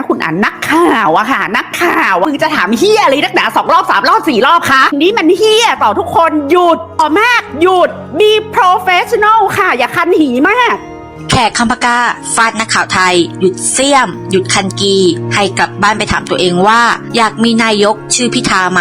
นะคุณอ่านนักข่าวอะค่ะ นักข่าวมึงจะถามเฮียอะไรนักหนาสองรอบสามรอบสี่รอบคะนี่มันเฮียต่อทุกคนหยุดต่อมากหยุด be professional ค่ะ อย่าคันหีมาก กคำปากาฟาดนักข่าวไทย หยุดเสี่ยม หยุดคันกี ให้กลับบ้านไปถามตัวเองว่า อยากมีนายกชื่อพิธาไหม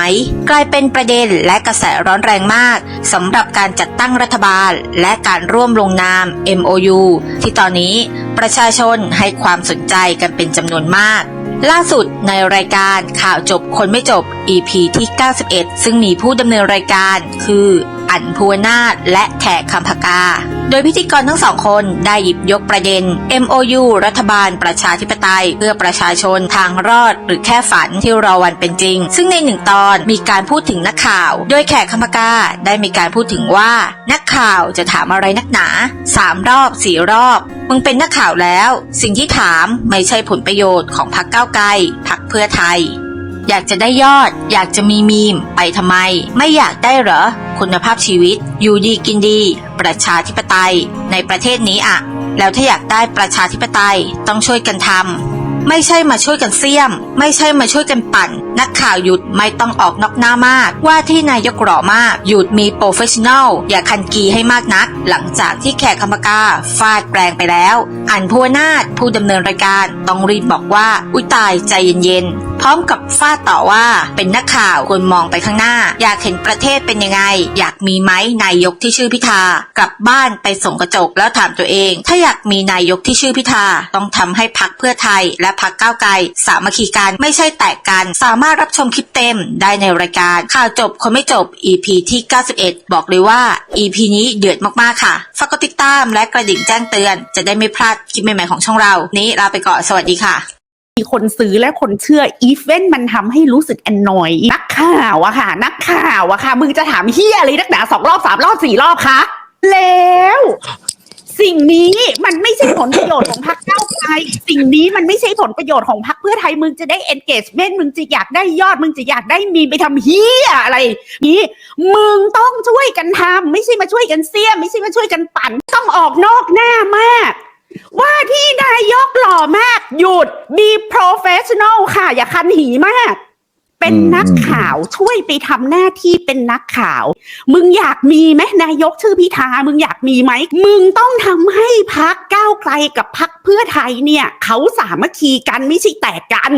กลายเป็นประเด็นและกระแสร้อนแรงมากสำหรับการจัดตั้งรัฐบาล และการร่วมลงนาม MOU ที่ตอนนี้ประชาชนให้ความสนใจกันเป็นจำนวนมากล่าสุดในรายการข่าวจบคนไม่จบ EP ที่ 91 ซึ่งมีผู้ดำเนินรายการคืออันภูวนาถและแขกคำพกา โดยพิธีกรทั้งสองคนได้หยิบยกประเด็น MOU รัฐบาลประชาธิปไตย เพื่อประชาชนทางรอด หรือแค่ฝันที่รอวันเป็นจริง ซึ่งในหนึ่งตอนมีการพูดถึงนักข่าว โดยแขกคำพกาได้มีการพูดถึงว่า นักข่าวจะถามอะไรนักหนาสามรอบสี่รอบมึงเป็นนักข่าวแล้ว สิ่งที่ถามไม่ใช่ผลประโยชน์ของพรรคก้าวไกลพรรคเพื่อไทย อยากจะได้ยอด อยากจะมีมีม ไปทำไม ไม่อยากได้เหรอ คุณภาพชีวิต อยู่ดีกินดี ประชาธิปไตย ในประเทศนี้อะแล้วถ้าอยากได้ประชาธิปไตยต้องช่วยกันทำ ไม่ใช่มาช่วยกันเสี่ยม ไม่ใช่มาช่วยกันปั่น นักข่าวหยุดไม่ต้องออกนอกหน้ามาก ว่าที่นายกหล่อมากหยุดมีโปรเฟชชั่นอลอย่าคันกีให้มากนัก หลังจากที่แขกคำปากาฟาดแปลงไปแล้ว อันพัวนาถผู้ดำเนินรายการต้องรีบบอกว่า อุ้ยตายใจเย็นๆ พร้อมกับฟาดต่อว่าเป็นนักข่าวควรมองไปข้างหน้า อยากเห็นประเทศเป็นยังไง อยากมีไหมนายกที่ชื่อพิธากลับบ้านไปส่งกระจกแล้วถามตัวเอง ถ้าอยากมีนายกที่ชื่อพิธาต้องทำให้พักเพื่อไทยและพักก้าวไกลสามัคคีกันไม่ใช่แตกกัน สามารถรับชมคลิปเต็มได้ในรายการ ข่าวจบคนไม่จบ EP ที่ 91 บอกเลยว่า EP นี้เดือดมากๆค่ะฝากกดติดตามและกระดิ่งแจ้งเตือน จะได้ไม่พลาดคลิปใหม่ๆของช่องเรา นี้ลาไปก่อนสวัสดีค่ะีคนซื้อและคนเชื่ออีเวนต์มันทำให้รู้สึกแอนนอยนักข่าวอะค่ะ นักข่าวอะค่ะ มึงจะถามเฮียอะไรนักหนาสองรอบสามรอบสี่รอบคะแล้ว สิ่งนี้มันไม่ใช่ผลประโยชน์ของพรรค สิ่งนี้มันไม่ใช่ผลประโยชน์ของพรรคเพื่อไทยมึงจะได้ engagement มึงจะอยากได้ยอด มึงจะอยากได้มีไปทำเฮียอะไรนี้มึงต้องช่วยกันทำไม่ใช่มาช่วยกันเสี้ยไม่ใช่มาช่วยกันปั่นต้องออกนอกหน้ามาก ว่าที่นายกหล่อมาก หยุด be professional ค่ะ อย่าคันหีมาก เป็นนักข่าวช่วยไปทำหน้าที่เป็นนักข่าว มึงอยากมีไหมนายกชื่อพิธามึงอยากมีไหมมึงต้องทำให้พักก้าวไกลกับพักเพื่อไทยเนี่ย เขาสามัคคีกันไม่ใช่แตกกัน